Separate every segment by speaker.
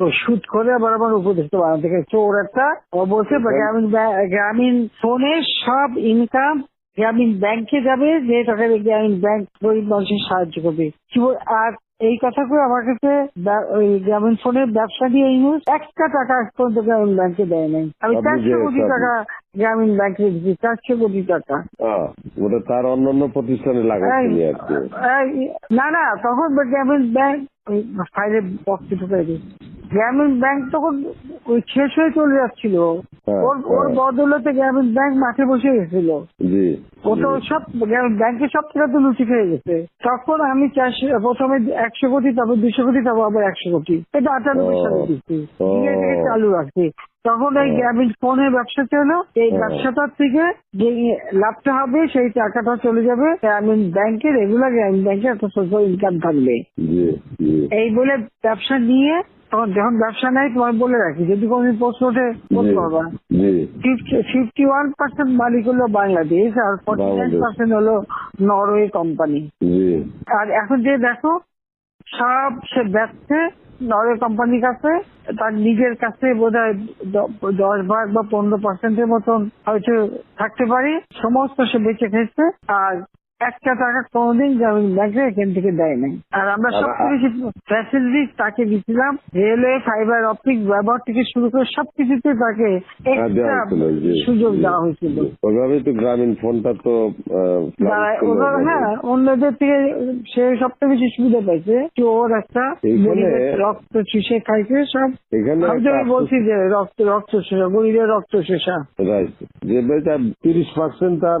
Speaker 1: তো শুট করে আবার আমার উপদেশটা বানাতে চোর একটা ও বলছে গ্রামীণ গ্রামীণ ফোনে সব ইনকাম গ্রামীণ ব্যাংকে যাবে যে টাকা গ্রামীণ ব্যাংক গরিব মানুষের সাহায্য করবে। আর এই কথা করে আমার কাছে গ্রামীণ ফোনের ব্যবসা দিয়ে এই নিউজ একটা টাকা পর্যন্ত গ্রামীণ ব্যাংকে দেয় নাই। আমি চারশো কোটি টাকা গ্রামীণ ব্যাংকে দিচ্ছি চারশো কোটি টাকা।
Speaker 2: ওটা তার অন্যান্য প্রতিষ্ঠানে
Speaker 1: না না তখন গ্রামীণ ব্যাংক ফাইলে বক্স ঢুকাই দিই গ্রামীণ ব্যাংক তখন ওই শেষ হয়ে চলে যাচ্ছিল। ওর ওর
Speaker 2: হ্যাঁ।
Speaker 1: বদলতে গ্রামীণ ব্যাংক মাঠে বসে গেছিল।
Speaker 2: জি
Speaker 1: ও তো। সব ব্যাংকের সব টাকা তো লুচি খেয়ে গেছে। তখন আমি চারশো প্রথমে একশো কোটি তারপর দুশো কোটি তারপর আবার একশো কোটি। এটা আটানব্বই সালে দিচ্ছি চালু রাখছি তখন এই। গ্রামীণ ফোনের ব্যবসা ছিল এই ব্যবসাটার থেকে যে লাভটা হবে সেই টাকাটা চলে যাবে গ্রামীণ ব্যাংকে। রেগুলার গ্রামীণ ব্যাংকে একটা সোশ্যাল ইনকাম থাকবে। এই বলে ব্যবসা নিয়ে তখন যখন ব্যবসা নেই তোমায় বলে রাখি যদি কোনদিন প্রশ্ন ওঠে বলতে পারবা ফিফটি ওয়ান পার্সেন্ট মালিক হলো বাংলাদেশ আর ফর্টি নাইন। পার্সেন্ট হলো নরওয়ে কোম্পানি আর এখন যে দেখো সব সে ব্যবসে নরওয়ে কোম্পানির কাছে তার নিজের কাছে বোধ হয় দশ ভাগ বা পনেরো পার্সেন্টের মতন হয়তো থাকতে পারে। সমস্ত সে বেঁচে খেয়েছে আর একটা টাকা কোনোদিন গ্রামীণ ব্যাংকে এখান থেকে দেয় নাই আর আমরা সবচেয়ে বেশি ফ্যাসিলিটি তাকে দিচ্ছিলাম রেলওয়ে ফাইবার অপটিক ব্যবহার থেকে শুরু করে সবকিছুতে তাকে
Speaker 2: হ্যাঁ,
Speaker 1: সুযোগ দেওয়া হয়েছিল।
Speaker 2: জি। ওইভাবেই তো গ্রামীণ ফোনটা তো।
Speaker 1: হ্যাঁ অন্যদের থেকে সে সবচেয়ে বেশি সুবিধা পাইছে যে ওর একটা রক্ত চুষে খাইছে সব
Speaker 2: এখানে
Speaker 1: আমি তো বলছি যে রক্ত রক্ত চুষা গরিবের রক্ত
Speaker 2: রাইট যে তার তিরিশ পার্সেন্ট তার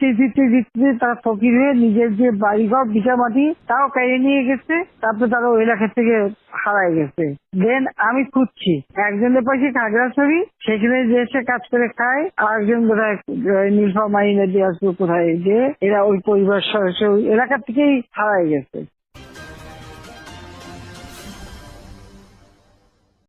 Speaker 1: দিতে ফিরতে ফিরতে তারা ফকির হয়ে নিজের যে বাড়িঘর বিটা মাটি তাও কেড়ে নিয়ে গেছে, তারপর তারা ওই এলাকা থেকে হারাই গেছে। দেন আমি খুঁজছি। একজনের পাশে ছবি সেখানে যে এসে কাজ করে খায় আর একজন বোধহয় নীলফা মাইনে দিয়ে আসবে কোথায় যে, এরা ওই পরিবার সদস্য এলাকা থেকেই হারাই গেছে।